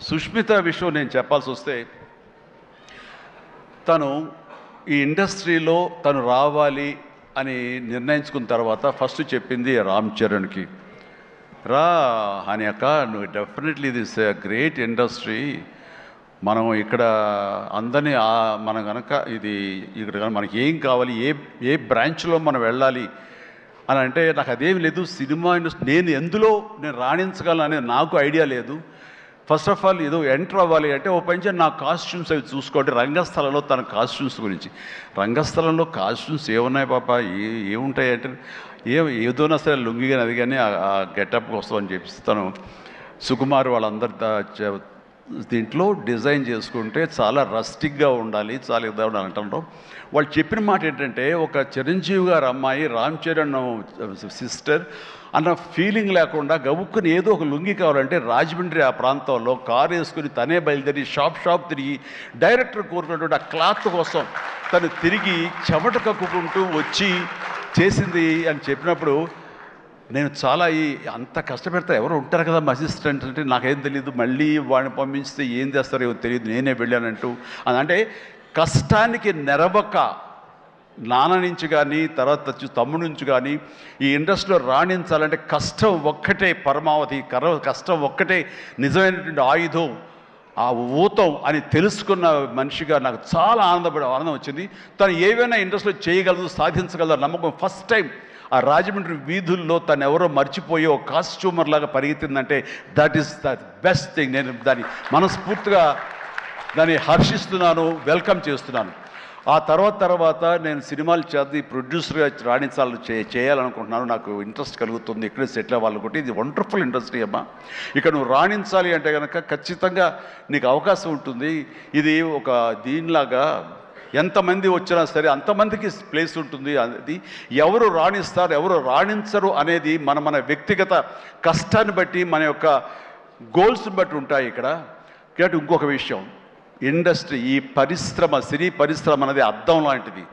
సుష్మిత విషయం నేను చెప్పాల్సి వస్తే తను ఈ ఇండస్ట్రీలో తను రావాలి అని నిర్ణయించుకున్న తర్వాత ఫస్ట్ చెప్పింది రామ్ చరణ్కి రా అని అక్క నువ్వు డెఫినెట్లీ దిస్ గ్రేట్ ఇండస్ట్రీ. మనం ఇక్కడ అందరినీ మనం కనుక ఇది ఇక్కడ కనుక మనకి ఏం కావాలి ఏ ఏ బ్రాంచ్లో మనం వెళ్ళాలి? అని అంటే నాకు అదేం లేదు సినిమా ఇండస్ట్రీ నేను ఎందులో నేను రాణించగలను అనేది నాకు ఐడియా లేదు. ఫస్ట్ ఆఫ్ ఆల్ ఏదో ఎంటర్ అవ్వాలి అంటే ఓ పని నా కాస్ట్యూమ్స్ అవి చూసుకోండి. రంగస్థలంలో తన కాస్ట్యూమ్స్ గురించి. రంగస్థలంలో కాస్ట్యూమ్స్ ఏమున్నాయి పాప? ఏ ఏముంటాయి అంటే ఏ ఏదోనా సరే లుంగి కానీ అది కానీ ఆ గెటప్ వస్తామని చెప్పి తను సుకుమార్ వాళ్ళందరి దీంట్లో డిజైన్ చేసుకుంటే చాలా రస్టిక్గా ఉండాలి చాలా ఇదా ఉండాలి అంటారు. వాళ్ళు చెప్పిన మాట ఏంటంటే ఒక చిరంజీవి గారు అమ్మాయి రామ్ చరణ్ సిస్టర్ అన్న ఫీలింగ్ లేకుండా గబుక్కుని ఏదో ఒక లుంగి కావాలంటే రాజమండ్రి ఆ ప్రాంతంలో కారు వేసుకుని తనే బయలుదేరి షాప్ షాప్ తిరిగి డైరెక్టర్ కోరుకున్నటువంటి ఆ క్లాత్ కోసం తను తిరిగి చెమట కక్కుకుంటూ వచ్చి చేసింది అని చెప్పినప్పుడు నేను చాలా ఈ అంత కష్టపెడతా ఎవరు ఉంటారు కదా మా అసిస్టెంట్ అంటే నాకేం తెలియదు మళ్ళీ వాడిని పంపించితే ఏం చేస్తారో ఏమో తెలియదు నేనే వెళ్ళానంటూ. అని అంటే కష్టానికి నెరవక నాన్న నుంచి కానీ తర్వాత వచ్చి తమ్ముడు నుంచి కానీ ఈ ఇండస్ట్రీలో రాణించాలంటే కష్టం ఒక్కటే పరమావధి కర కష్టం ఒక్కటే నిజమైనటువంటి ఆయుధం ఆ ఊతం అని తెలుసుకున్న మనిషిగా నాకు చాలా ఆనందపడి ఆనందం వచ్చింది. తను ఏవైనా ఇండస్ట్రీలో చేయగలదు సాధించగలదు నమ్మకం. ఫస్ట్ టైం ఆ రాజమండ్రి వీధుల్లో తను ఎవరో మర్చిపోయే ఒక కాస్ట్యూమర్ లాగా పరిగెత్తిందంటే that is the best thing నేను దాన్ని మనస్ఫూర్తిగా దాన్ని హర్షిస్తున్నాను వెల్కమ్ చేస్తున్నాను. ఆ తర్వాత తర్వాత నేను సినిమాలు చేసి ప్రొడ్యూసర్గా రాణించాలని చే చేయాలనుకుంటున్నాను. నాకు ఇంట్రెస్ట్ కలుగుతుంది. ఇక్కడే సెటిల్ అవ్వాలనుకుంటే ఇది వండర్ఫుల్ ఇండస్ట్రీ అమ్మా. ఇక్కడ నువ్వు రాణించాలి అంటే కనుక ఖచ్చితంగా నీకు అవకాశం ఉంటుంది. ఇది ఒక దీనిలాగా ఎంతమంది వచ్చినా సరే అంతమందికి ప్లేస్ ఉంటుంది. అది ఎవరు రాణిస్తారు ఎవరు రాణించరు అనేది మన మన వ్యక్తిగత కష్టాన్ని బట్టి మన యొక్క గోల్స్ని బట్టి ఉంటాయి ఇక్కడ. కాబట్టి ఇంకొక విషయం. ఇండస్ట్రీ ఈ పరిశ్రమ సినీ పరిశ్రమ అనేది అర్థం లాంటిది.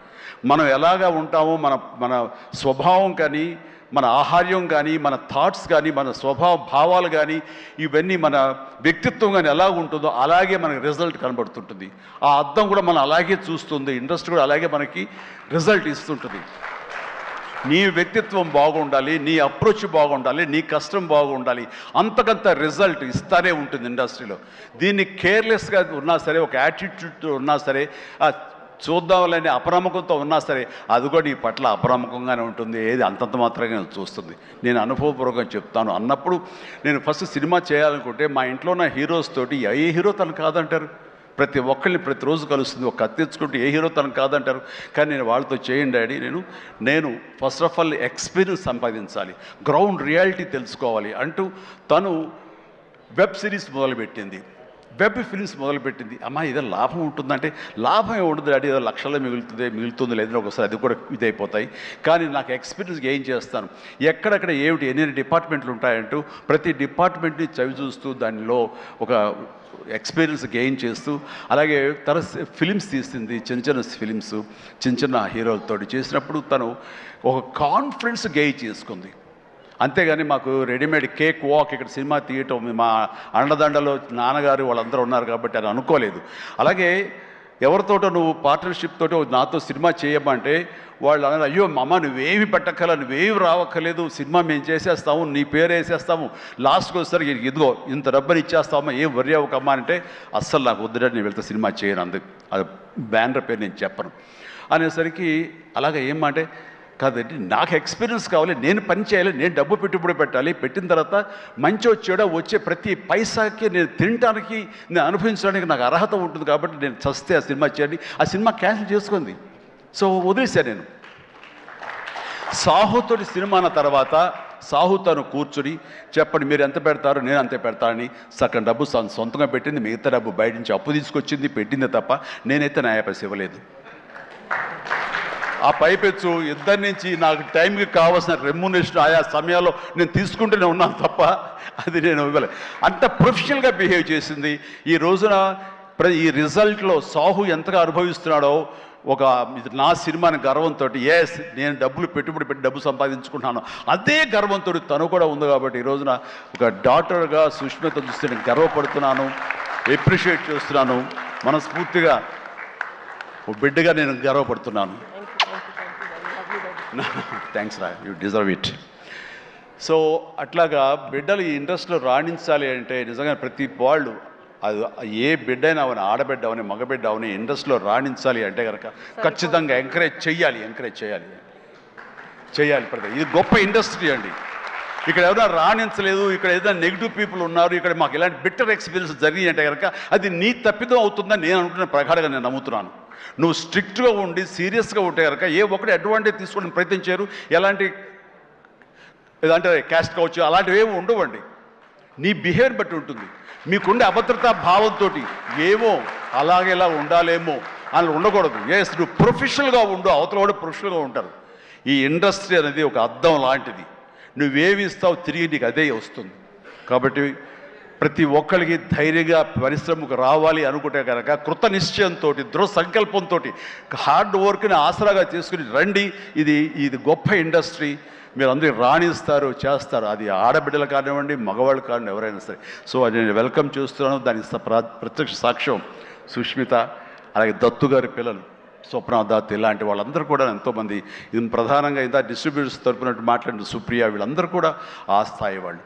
మనం ఎలాగా ఉంటామో మన మన స్వభావం కానీ మన ఆహార్యం కానీ మన థాట్స్ కానీ మన స్వభావ భావాలు కానీ ఇవన్నీ మన వ్యక్తిత్వం కానీ ఎలా ఉంటుందో అలాగే మనకి రిజల్ట్ కనబడుతుంటుంది. ఆ అర్థం కూడా మనం అలాగే చూస్తుంది ఇండస్ట్రీ కూడా అలాగే మనకి రిజల్ట్ ఇస్తుంటుంది. నీ వ్యక్తిత్వం బాగుండాలి నీ అప్రోచ్ బాగుండాలి నీ కష్టం బాగుండాలి. అంతకంత రిజల్ట్ ఇస్తానే ఉంటుంది ఇండస్ట్రీలో. దీన్ని కేర్లెస్గా ఉన్నా సరే ఒక యాటిట్యూడ్ ఉన్నా సరే ఆ చూద్దాంలేని ఉన్నా సరే అది కూడా నీ పట్ల అప్రమకంగానే ఉంటుంది. ఏది అంతంత మాత్రంగా చూస్తుంది. నేను అనుభవపూర్వకంగా చెప్తాను. అన్నప్పుడు నేను ఫస్ట్ సినిమా చేయాలనుకుంటే మా ఇంట్లో ఉన్న హీరోస్ తోటి ఏ హీరో తను కాదంటారు? ప్రతి ఒక్కరిని ప్రతిరోజు కలుస్తుంది. ఒక కత్తి తెచ్చుకుంటే ఏ హీరో తను కాదంటారు. కానీ నేను వాళ్ళతో చేయండి డాడీ నేను నేను ఫస్ట్ ఆఫ్ ఆల్ ఎక్స్పీరియన్స్ సంపాదించాలి. గ్రౌండ్ రియాలిటీ తెలుసుకోవాలి అంటూ తను వెబ్ సిరీస్ మొదలుపెట్టింది. వెబ్ ఫిలిమ్స్ మొదలుపెట్టింది. అమ్మ ఏదో లాభం ఉంటుందంటే లాభం ఉండదు డాడీ? ఏదో లక్షల్లో మిగులుతుంది మిగులుతుంది లేదని ఒకసారి అది కూడా ఇదైపోతాయి. కానీ నాకు ఎక్స్పీరియన్స్ ఏం చేస్తాను. ఎక్కడెక్కడ ఏమిటి ఎన్ని డిపార్ట్మెంట్లు ఉంటాయంటూ ప్రతి డిపార్ట్మెంట్ని చవి చూస్తూ దానిలో ఒక ఎక్స్పీరియన్స్ గెయిన్ చేస్తూ అలాగే తన ఫిలిమ్స్ తీసింది చిన్న చిన్న ఫిలిమ్స్ చిన్న చిన్న హీరోలతో చేసినప్పుడు తను ఒక కాన్ఫిడెన్స్ గెయిన్ చేసుకుంది. అంతేగాని మాకు రెడీమేడ్ కేక్ వాక్ ఇక్కడ సినిమా తీయటం మా అండదండలో నాన్నగారు వాళ్ళందరూ ఉన్నారు కాబట్టి అని అనుకోలేదు. అలాగే ఎవరితోటో నువ్వు పార్ట్నర్షిప్ తోటి నాతో సినిమా చేయమంటే వాళ్ళు అన్నారు అయ్యో మమ్మ నువ్వేమి పెట్టక్కల నువ్వేమి రావక్కర్లేదు సినిమా మేము చేసేస్తాము నీ పేరు వేసేస్తాము లాస్ట్కి వచ్చేసరికి ఇదిగో ఇంత డబ్బని ఇచ్చేస్తామా ఏం వరి అవ్వకమ్మా అంటే అస్సలు నాకు వద్దురా నేను వెళ్తే సినిమా చేయను అందుకు అది బ్యానర్ పేరు నేను చెప్పను. అనేసరికి అలాగే ఏమంటే కాదండి నాకు ఎక్స్పీరియన్స్ కావాలి నేను పని చేయాలి నేను డబ్బు పెట్టుబడి పెట్టాలి పెట్టిన తర్వాత మంచి వచ్చేడో వచ్చే ప్రతి పైసాకి నేను తినడానికి నేను అనుభవించడానికి నాకు అర్హత ఉంటుంది కాబట్టి నేను చస్తే ఆ సినిమా చేయండి. ఆ సినిమా క్యాన్సిల్ చేసుకుంది సో వదిలేశాను నేను. సాహుతోటి సినిమా అన్న తర్వాత సాహుతను కూర్చుని చెప్పండి మీరు ఎంత పెడతారు నేను అంతే పెడతానని సగం డబ్బు సొంతంగా పెట్టింది మిగతా డబ్బు బయట నుంచి అప్పు తీసుకొచ్చింది పెట్టింది తప్ప నేనైతే నా పైసలు ఇవ్వలేదు. ఆ పైపెచ్చు ఇద్దరి నుంచి నాకు టైంకి కావాల్సిన రెమ్యునేషన్ ఆయా సమయాల్లో నేను తీసుకుంటూనే ఉన్నాను తప్ప అది నేను ఇవ్వలేదు అంత ప్రొఫెషనల్గా బిహేవ్ చేసింది. ఈ రోజున ప్ర ఈ రిజల్ట్లో సాహు ఎంతగా అనుభవిస్తున్నాడో ఒక నా సినిమాని గర్వంతో ఎస్ నేను డబ్బులు పెట్టుబడి పెట్టి డబ్బు సంపాదించుకుంటున్నాను. అదే గర్వంతో తను కూడా ఉంది కాబట్టి ఈ రోజున ఒక డాక్టర్గా సుష్మిత చూస్తే నేను గర్వపడుతున్నాను ఎప్రిషియేట్ చేస్తున్నాను. మనస్ఫూర్తిగా ఓ బిడ్డగా నేను గర్వపడుతున్నాను. థ్యాంక్స్ రా యూ డిజర్వ్ ఇట్ సో అట్లాగా బిడ్డలు ఈ ఇండస్ట్రీలో రాణించాలి అంటే నిజంగా ప్రతి వాళ్ళు అది ఏ బిడ్డైనా అవని ఆడబిడ్డ అవని మగబిడ్డ అవని ఇండస్ట్రీలో రాణించాలి అంటే కనుక ఖచ్చితంగా ఎంకరేజ్ చేయాలి ఎంకరేజ్ చేయాలి చేయాలి ప్రతి ఇది గొప్ప ఇండస్ట్రీ అండి. ఇక్కడ ఎవరైనా రాణించలేదు ఇక్కడ ఏదైనా నెగిటివ్ పీపుల్ ఉన్నారు ఇక్కడ మాకు ఇలాంటి బిట్టర్ ఎక్స్పీరియన్స్ జరిగి అంటే కనుక అది నీ తప్పిదం అవుతుందని నేను అనుకున్న ప్రగాఢంగా నేను నమ్ముతున్నాను. నువ్వు స్ట్రిక్ట్గా ఉండి సీరియస్గా ఉంటే కనుక ఏ ఒక్కటి అడ్వాంటేజ్ తీసుకోవడం ప్రయత్నించారు ఎలాంటి ఏదంటే క్యాస్ట్ కావచ్చు అలాంటివి ఏమి ఉండవండి. నీ బిహేవియర్ బట్టి ఉంటుంది. మీకుండే అభద్రతా భావంతో ఏమో అలాగేలా ఉండాలేమో అని ఉండకూడదు. ఎస్ నువ్వు ప్రొఫెషనల్గా ఉండు అవతల కూడా ప్రొఫెషనల్గా ఉంటారు. ఈ ఇండస్ట్రీ అనేది ఒక అద్దం లాంటిది. నువ్వేమి ఇస్తావు తిరిగి నీకు అదే వస్తుంది. కాబట్టి ప్రతి ఒక్కరికి ధైర్యంగా పరిశ్రమకు రావాలి అనుకుంటే కనుక కృత నిశ్చయంతో దృఢ సంకల్పంతో హార్డ్ వర్క్ని ఆసరాగా తీసుకుని రండి. ఇది ఇది గొప్ప ఇండస్ట్రీ మీరు అందరూ రాణిస్తారు చేస్తారు. అది ఆడబిడ్డలు కానివ్వండి మగవాళ్ళు కానివ్వండి ఎవరైనా సరే. సో అది నేను వెల్కమ్ చేస్తున్నాను. దానికి ప్రత్యక్ష సాక్ష్యం సుష్మిత అలాగే దత్తు గారి పిల్లలు. స్వప్న దత్ ఇలాంటి వాళ్ళందరూ కూడా ఎంతోమంది ఇది ప్రధానంగా ఇంత డిస్ట్రిబ్యూటర్స్ తరపున మాట్లాడిన సుప్రియ వీళ్ళందరూ కూడా ఆ స్థాయి వాళ్ళు.